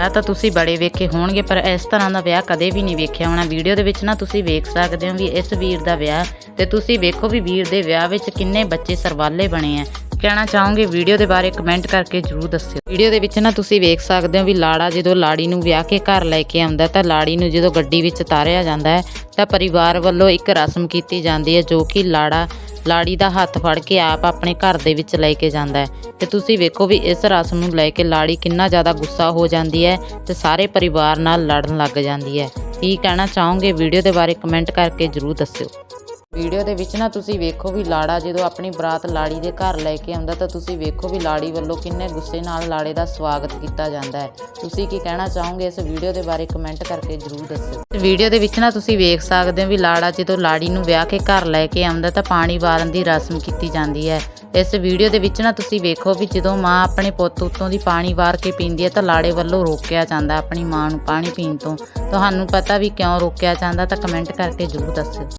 ਵਿਆਹ ਤਾਂ ਤੁਸੀਂ ਬੜੇ ਵੇਖੇ ਹੋਣਗੇ, ਪਰ ਇਸ ਤਰ੍ਹਾਂ ਦਾ ਵਿਆਹ ਕਦੇ ਵੀ ਨਹੀਂ ਵੇਖਿਆ ਹੋਣਾ। ਵੀਡੀਓ ਦੇ ਵਿੱਚ ਨਾ ਤੁਸੀਂ ਵੇਖ ਸਕਦੇ ਹੋ ਵੀ ਇਸ ਵੀਰ ਦਾ ਵਿਆਹ, ਤੇ ਤੁਸੀਂ ਵੇਖੋ ਵੀ ਵੀਰ ਦੇ ਵਿਆਹ ਵਿੱਚ ਕਿੰਨੇ ਬੱਚੇ ਸਰਵਾਲੇ ਬਣੇ ਆ। ਕਹਿਣਾ ਚਾਹੋਗੇ ਵੀਡੀਓ ਦੇ ਬਾਰੇ ਕਮੈਂਟ ਕਰਕੇ ਜਰੂਰ ਦੱਸਿਓ। ਵੀਡੀਓ ਦੇ ਵਿੱਚ ਨਾ ਤੁਸੀਂ ਵੇਖ ਸਕਦੇ ਹੋ ਵੀ ਲਾੜਾ ਜਦੋਂ ਲਾੜੀ ਨੂੰ ਵਿਆਹ ਕੇ ਘਰ ਲੈ ਕੇ ਆਉਂਦਾ, ਤਾਂ ਲਾੜੀ ਨੂੰ ਜਦੋਂ ਗੱਡੀ ਵਿੱਚ ਤਾਰਿਆ ਜਾਂਦਾ ਹੈ, ਤਾਂ ਪਰਿਵਾਰ ਵੱਲੋਂ ਇੱਕ ਰਸਮ ਕੀਤੀ ਜਾਂਦੀ ਹੈ, ਜੋ ਕਿ ਲਾੜਾ ਲਾੜੀ ਦਾ ਹੱਥ ਫੜ ਕੇ ਆਪ ਆਪਣੇ ਘਰ ਦੇ ਵਿੱਚ ਲੈ ਕੇ ਜਾਂਦਾ ਹੈ। ਤੇ ਤੁਸੀਂ ਵੇਖੋ ਵੀ ਇਸ ਰਸਮ ਨੂੰ ਲੈ ਕੇ ਲਾੜੀ ਕਿੰਨਾ ਜ਼ਿਆਦਾ ਗੁੱਸਾ ਹੋ ਜਾਂਦੀ ਹੈ ਤੇ ਸਾਰੇ ਪਰਿਵਾਰ ਨਾਲ ਲੜਨ ਲੱਗ ਜਾਂਦੀ ਹੈ। ਕੀ ਕਹਿਣਾ ਚਾਹੋਗੇ? ਵੀਡੀਓ ਦੇ ਬਾਰੇ ਕਮੈਂਟ ਕਰਕੇ ਜਰੂਰ ਦੱਸਿਓ। ਵੀਡੀਓ ਦੇ ਵਿੱਚ ਨਾ ਤੁਸੀਂ ਵੇਖੋ ਵੀ ਲਾੜਾ ਜਦੋਂ ਆਪਣੀ ਬਰਾਤ ਲਾੜੀ ਦੇ ਘਰ ਲੈ ਕੇ ਆਉਂਦਾ ਤਾਂ ਤੁਸੀਂ ਵੇਖੋ ਵੀ ਲਾੜੀ ਵੱਲੋਂ ਕਿੰਨੇ ਗੁੱਸੇ ਨਾਲ ਲਾੜੇ ਦਾ ਸਵਾਗਤ ਕੀਤਾ ਜਾਂਦਾ ਹੈ। ਤੁਸੀਂ ਕੀ ਕਹਿਣਾ ਚਾਹੋਗੇ ਇਸ ਵੀਡੀਓ ਦੇ ਬਾਰੇ ਕਮੈਂਟ ਕਰਕੇ ਜਰੂਰ ਦੱਸਿਓ। ਵੀਡੀਓ ਦੇ ਵਿੱਚ ਨਾ ਤੁਸੀਂ ਵੇਖ ਸਕਦੇ ਹੋ ਵੀ ਲਾੜਾ ਜਦੋਂ ਲਾੜੀ ਨੂੰ ਵਿਆਹ ਕੇ ਘਰ ਲੈ ਕੇ ਆਉਂਦਾ ਤਾਂ ਪਾਣੀ ਵਾਰਨ ਦੀ ਰਸਮ ਕੀਤੀ ਜਾਂਦੀ ਹੈ। ਇਸ ਵੀਡੀਓ ਦੇ ਵਿੱਚ ਨਾ ਤੁਸੀਂ ਵੇਖੋ ਵੀ ਜਦੋਂ ਮਾਂ ਆਪਣੇ ਪੁੱਤ ਉੱਤੋਂ ਦੀ ਪਾਣੀ ਵਾਰ ਕੇ ਪੀਂਦੀ ਹੈ ਤਾਂ ਲਾੜੇ ਵੱਲੋਂ ਰੋਕਿਆ ਜਾਂਦਾ ਆਪਣੀ ਮਾਂ ਨੂੰ ਪਾਣੀ ਪੀਣ ਤੋਂ। ਤੁਹਾਨੂੰ ਪਤਾ ਵੀ ਕਿਉਂ ਰੋਕਿਆ ਜਾਂਦਾ ਤਾਂ ਕਮੈਂਟ ਕਰਕੇ ਜਰੂਰ ਦੱਸਿਓ।